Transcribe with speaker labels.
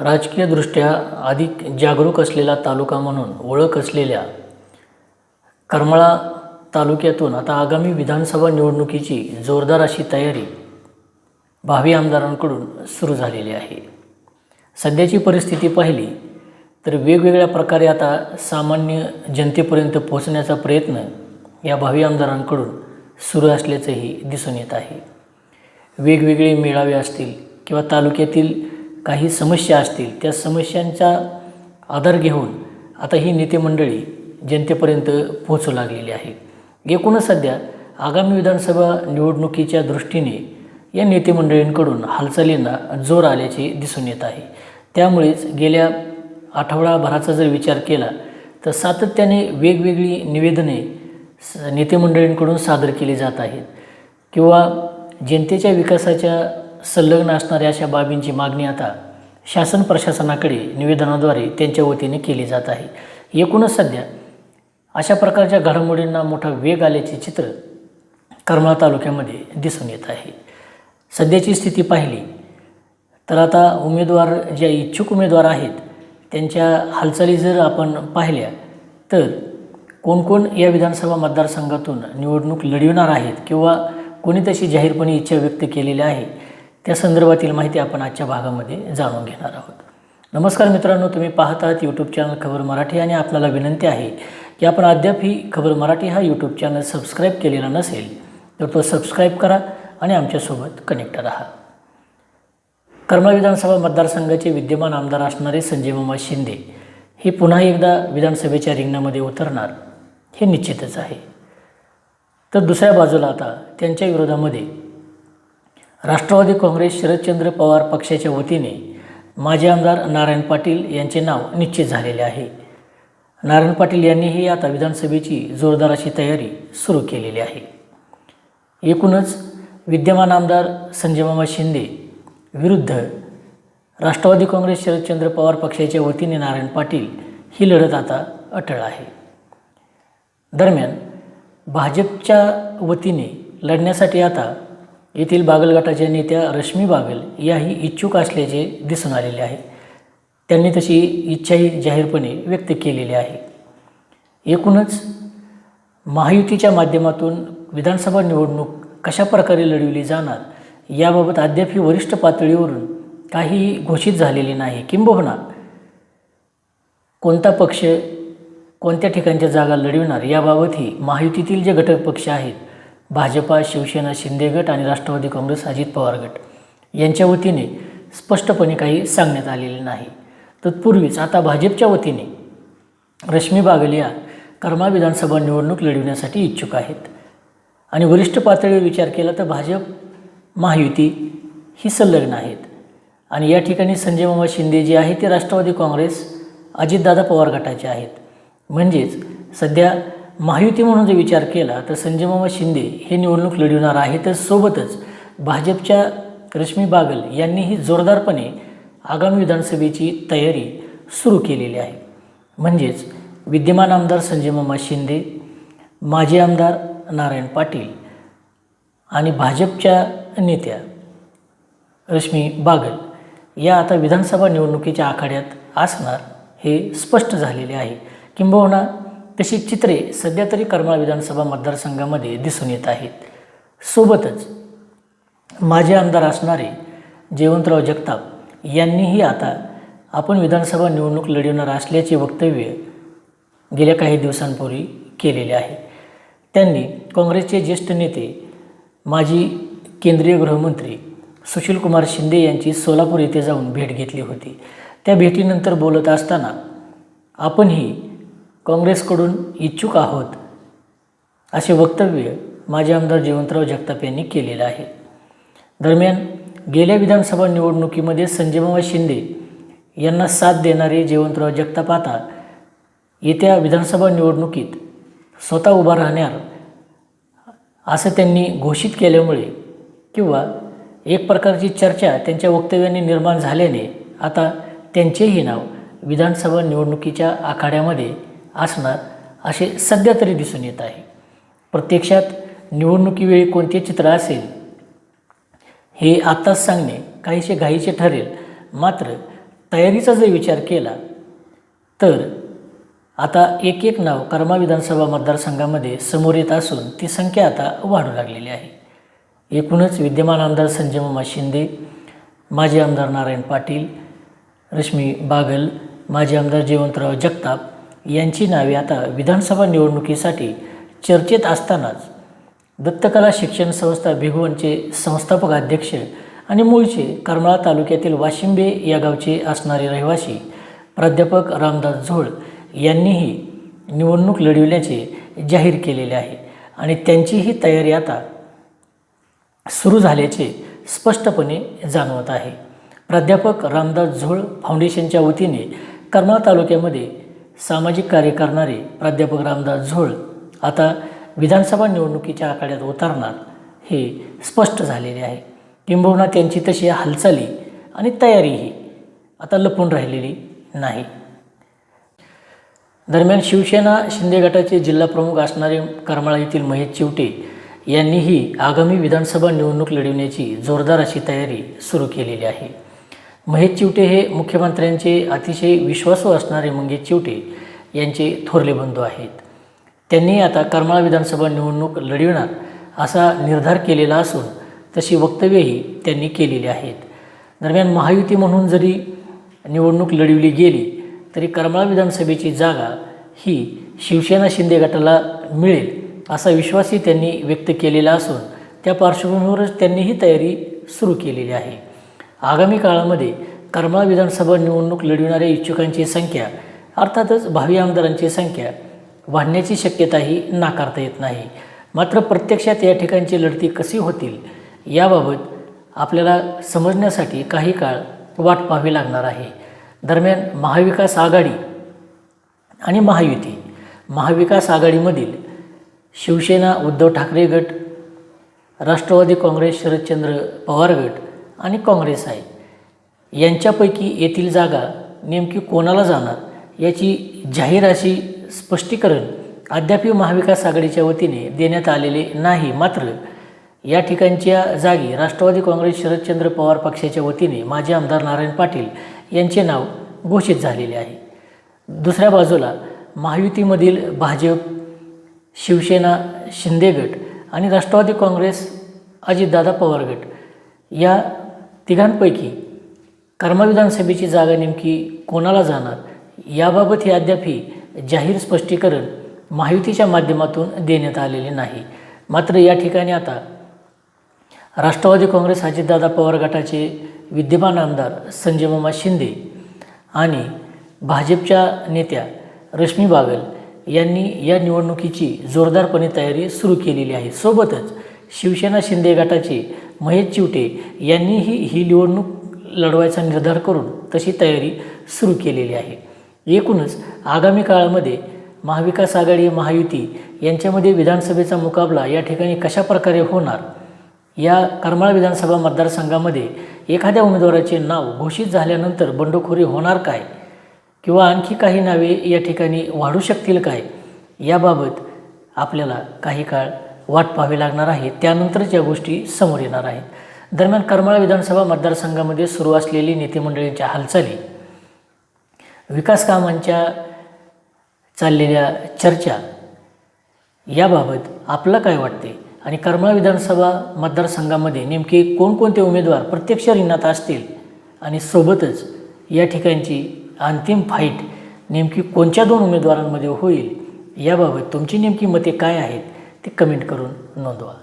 Speaker 1: राजकीयदृष्ट्या अधिक जागरूक असलेला तालुका म्हणून ओळख असलेल्या करमाळा तालुक्यातून आता आगामी विधानसभा निवडणुकीची जोरदार अशी तयारी भावी आमदारांकडून सुरू झालेली आहे. सध्याची परिस्थिती पाहिली तर वेगवेगळ्या प्रकारे आता सामान्य जनतेपर्यंत पोहोचण्याचा प्रयत्न या भावी आमदारांकडून सुरू असल्याचंही दिसून येत आहे. वेगवेगळे मेळावे असतील किंवा तालुक्यातील काही समस्या असतील त्या समस्यांचा आधार घेऊन आता ही नेते मंडळी जनतेपर्यंत पोहोचू लागलेली आहे. एकूणच सध्या आगामी विधानसभा निवडणुकीच्या दृष्टीने या नेते मंडळींकडून हालचालींना जोर आल्याचे दिसून येत आहे. त्यामुळेच गेल्या आठवडाभराचा जर विचार केला तर सातत्याने वेगवेगळी निवेदने स नेते मंडळींकडून सादर केली जात आहेत. किंवा जनतेच्या विकासाच्या संलग्न असणाऱ्या अशा बाबींची मागणी आता शासन प्रशासनाकडे निवेदनाद्वारे त्यांच्या वतीने केली जात आहे. एकूणच सध्या अशा प्रकारच्या घडामोडींना मोठा वेग आल्याचे चित्र करमाळा तालुक्यामध्ये दिसून येत आहे. सध्याची स्थिती पाहिली तर आता उमेदवार ज्या इच्छुक उमेदवार आहेत त्यांच्या हालचाली जर आपण पाहिल्या तर कोण कोण या विधानसभा मतदारसंघातून निवडणूक लढविणार आहेत किंवा कोणी तशी जाहीरपणे इच्छा व्यक्त केलेली आहे? त्या संदर्भातील माहिती आपण आजच्या भागामध्ये जाणून घेणार आहोत. नमस्कार मित्रांनो तुम्ही पाहत आहात यूट्यूब चॅनल खबर मराठी आणि आपल्याला विनंती आहे की आपण अद्याप ही खबर मराठी हा यूट्यूब चॅनल सबस्क्राईब केलेला नसेल तर तो सबस्क्राईब करा आणि आमच्यासोबत कनेक्ट राहा. कर्मा विधानसभा मतदारसंघाचे विद्यमान आमदार असणारे संजय मामा शिंदे हे पुन्हा एकदा विधानसभेच्या रिंगणामध्ये उतरणार हे निश्चितच आहे. तर दुसऱ्या बाजूला आता त्यांच्या विरोधामध्ये राष्ट्रवादी काँग्रेस शरदचंद्र पवार पक्षाच्या वतीने माजी आमदार नारायण पाटील यांचे नाव निश्चित झालेले आहे. नारायण पाटील यांनीही आता विधानसभेची जोरदार अशी तयारी सुरू केलेली आहे. एकूणच विद्यमान आमदार संजयमामा शिंदे विरुद्ध राष्ट्रवादी काँग्रेस शरदचंद्र पवार पक्षाच्या वतीने नारायण पाटील ही लढत आता अटळ आहे. दरम्यान भाजपच्या वतीने लढण्यासाठी आता येथील बागल गटाच्या नेत्या रश्मी बागल याही इच्छुक असल्याचे दिसून आलेले आहे. त्यांनी तशी इच्छाही जाहीरपणे व्यक्त केलेली आहे. एकूणच महायुतीच्या माध्यमातून विधानसभा निवडणूक कशा प्रकारे लढविली जाणार याबाबत अद्यापही वरिष्ठ पातळीवरून काही घोषित झालेली नाही. किंबहुना कोणता पक्ष कोणत्या ठिकाणच्या जागा लढविणार याबाबतही महायुतीतील जे घटक पक्ष आहेत भाजपा शिवसेना शिंदे गट आणि राष्ट्रवादी काँग्रेस अजित पवार गट. यांच्या वतीने स्पष्टपणे काही सांगण्यात आलेले नाही. तत्पूर्वीच आता भाजपच्या वतीने रश्मी बागल या कर्मा विधानसभा निवडणूक लढविण्यासाठी इच्छुक आहेत. आणि वरिष्ठ पातळीवर विचार केला तर भाजप महायुती ही संलग्न आहेत. आणि या ठिकाणी संजय मामा शिंदे जे आहे ते राष्ट्रवादी काँग्रेस अजितदादा पवार गटाचे आहेत. म्हणजेच सध्या महायुती म्हणून जर विचार केला तर संजय मामा शिंदे हे निवडणूक लढविणार आहेतच सोबतच भाजपच्या रश्मी बागल यांनीही जोरदारपणे आगामी विधानसभेची तयारी सुरू केलेली आहे. म्हणजेच विद्यमान आमदार संजय मामा शिंदे माजी आमदार नारायण पाटील आणि भाजपच्या नेत्या रश्मी बागल या आता विधानसभा निवडणुकीच्या आखाड्यात असणार हे स्पष्ट झालेले आहे. किंबहुना तशी चित्रे सध्या तरी करमाळा विधानसभा मतदारसंघामध्ये दिसून येत आहेत. सोबतच माजी आमदार असणारे जयवंतराव जगताप यांनीही आता आपण विधानसभा निवडणूक लढवणार असल्याचे वक्तव्य गेल्या काही दिवसांपूर्वी केलेले आहे. त्यांनी काँग्रेसचे ज्येष्ठ नेते माजी केंद्रीय गृहमंत्री सुशीलकुमार शिंदे यांची सोलापूर येथे जाऊन भेट घेतली होती. त्या भेटीनंतर बोलत असताना आपणही काँग्रेसकडून इच्छुक आहोत असे वक्तव्य माजी आमदार जयवंतराव जगताप यांनी केलेलं आहे. दरम्यान गेल्या विधानसभा निवडणुकीमध्ये संजयबाबा शिंदे यांना साथ देणारे जयवंतराव जगताप आता येत्या विधानसभा निवडणुकीत स्वतः उभा राहणार असं त्यांनी घोषित केल्यामुळे किंवा एक प्रकारची चर्चा त्यांच्या वक्तव्याने निर्माण झाल्याने आता त्यांचेही नाव विधानसभा निवडणुकीच्या आखाड्यामध्ये असणार असे सध्या तरी दिसून येत आहे. प्रत्यक्षात निवडणुकीवेळी कोणते चित्र असेल हे आत्ताच सांगणे काहीसे घाईचे ठरेल. मात्र तयारीचा जर विचार केला तर आता एक एक नाव कर्मा विधानसभा मतदारसंघामध्ये समोर येत असून ती संख्या आता वाढू लागलेली आहे. एकूणच विद्यमान आमदार संजय मामा शिंदे माजी आमदार नारायण पाटील रश्मी बागल माजी आमदार जयवंतराव जगताप यांची नावे आता विधानसभा निवडणुकीसाठी चर्चेत असतानाच दत्तकला शिक्षण संस्था भिगवणचे संस्थापक अध्यक्ष आणि मूळचे करमाळा तालुक्यातील वाशिंबे या गावचे असणारे रहिवासी प्राध्यापक रामदास झोळ यांनीही निवडणूक लढविण्याचे जाहीर केलेले आहे. आणि त्यांचीही तयारी आता सुरू झाल्याचे स्पष्टपणे जाणवत आहे. प्राध्यापक रामदास झोळ फाउंडेशनच्या वतीने करमाळा तालुक्यामध्ये सामाजिक कार्य करणारे प्राध्यापक रामदास झोळ आता विधानसभा निवडणुकीच्या आखाड्यात उतरणार हे स्पष्ट झालेले आहे. किंबहुना त्यांची तशी हालचाली आणि तयारीही आता लपून राहिलेली नाही. दरम्यान शिवसेना शिंदे गटाचे जिल्हाप्रमुख असणारे करमाळा येथील महेश चिवटे यांनीही आगामी विधानसभा निवडणूक लढविण्याची जोरदार अशी तयारी सुरू केलेली आहे. महेश चिवटे हे मुख्यमंत्र्यांचे अतिशय विश्वासू असणारे मंगेश चिवटे यांचे थोरले बंधू आहेत. त्यांनी आता करमाळा विधानसभा निवडणूक लढविणार असा निर्धार केलेला असून तशी वक्तव्यही त्यांनी केलेली आहेत. दरम्यान महायुती म्हणून जरी निवडणूक लढविली गेली तरी करमाळा विधानसभेची जागा ही शिवसेना शिंदे गटाला मिळेल असा विश्वासही त्यांनी व्यक्त केलेला असून त्या पार्श्वभूमीवरच त्यांनी ही तयारी सुरू केलेली आहे. आगामी काळामध्ये करमाळा विधानसभा निवडणूक लढविणाऱ्या इच्छुकांची संख्या अर्थातच भावी आमदारांची संख्या वाढण्याची शक्यताही नाकारता येत नाही. मात्र प्रत्यक्षात या ठिकाणची लढती कशी होतील याबाबत आपल्याला समजण्यासाठी काही काळ वाट पाहावी लागणार आहे. दरम्यान महाविकास आघाडी आणि महायुती. महाविकास आघाडीमधील शिवसेना उद्धव ठाकरे गट राष्ट्रवादी काँग्रेस शरदचंद्र पवार गट आणि काँग्रेस आहे. यांच्यापैकी येथील जागा नेमकी कोणाला जाणार याची जाहीर अशी स्पष्टीकरण अद्याप महाविकास आघाडीच्या वतीने देण्यात आलेले नाही. मात्र या ठिकाणच्या जागी राष्ट्रवादी काँग्रेस शरदचंद्र पवार पक्षाच्या वतीने माजी आमदार नारायण पाटील यांचे नाव घोषित झालेले आहे. दुसऱ्या बाजूला महायुतीमधील भाजप शिवसेना शिंदे गट आणि राष्ट्रवादी काँग्रेस अजितदादा पवार गट या तिघांपैकी कर्मा विधानसभेची जागा नेमकी कोणाला जाणार याबाबत हे अद्यापही जाहीर स्पष्टीकरण माहितीच्या माध्यमातून देण्यात आलेले नाही. मात्र या ठिकाणी आता राष्ट्रवादी काँग्रेस अजितदादा पवार गटाचे विद्यमान आमदार संजय मामा शिंदे आणि भाजपच्या नेत्या रश्मी बागल यांनी या निवडणुकीची जोरदारपणे तयारी सुरू केलेली आहे. सोबतच शिवसेना शिंदे गटाचे महेश चिवटे यांनीही ही निवडणूक लढवायचा निर्धार करून तशी तयारी सुरू केलेली आहे. एकूणच आगामी काळामध्ये महाविकास आघाडी महायुती यांच्यामध्ये विधानसभेचा मुकाबला या ठिकाणी कशा प्रकारे होणार? या करमाळा विधानसभा मतदारसंघामध्ये एखाद्या उमेदवाराचे नाव घोषित झाल्यानंतर बंडखोरी होणार काय? किंवा आणखी काही नावे या ठिकाणी वाढू शकतील काय? याबाबत आपल्याला काही काळ वाट पाहावी लागणार आहे. त्यानंतरच या गोष्टी समोर येणार आहेत. दरम्यान करमाळा विधानसभा मतदारसंघामध्ये सुरू असलेली नेतेमंडळींच्या हालचाली विकास कामांच्या चाललेल्या चर्चा याबाबत आपलं काय वाटते आणि करमाळा विधानसभा मतदारसंघामध्ये नेमके कोणकोणते उमेदवार प्रत्यक्ष रिंगणात असतील? आणि सोबतच या ठिकाणची अंतिम फाईट नेमकी कोणत्या दोन उमेदवारांमध्ये होईल? याबाबत तुमची नेमकी मते काय आहेत? ते कमेंट करून नोंदवा.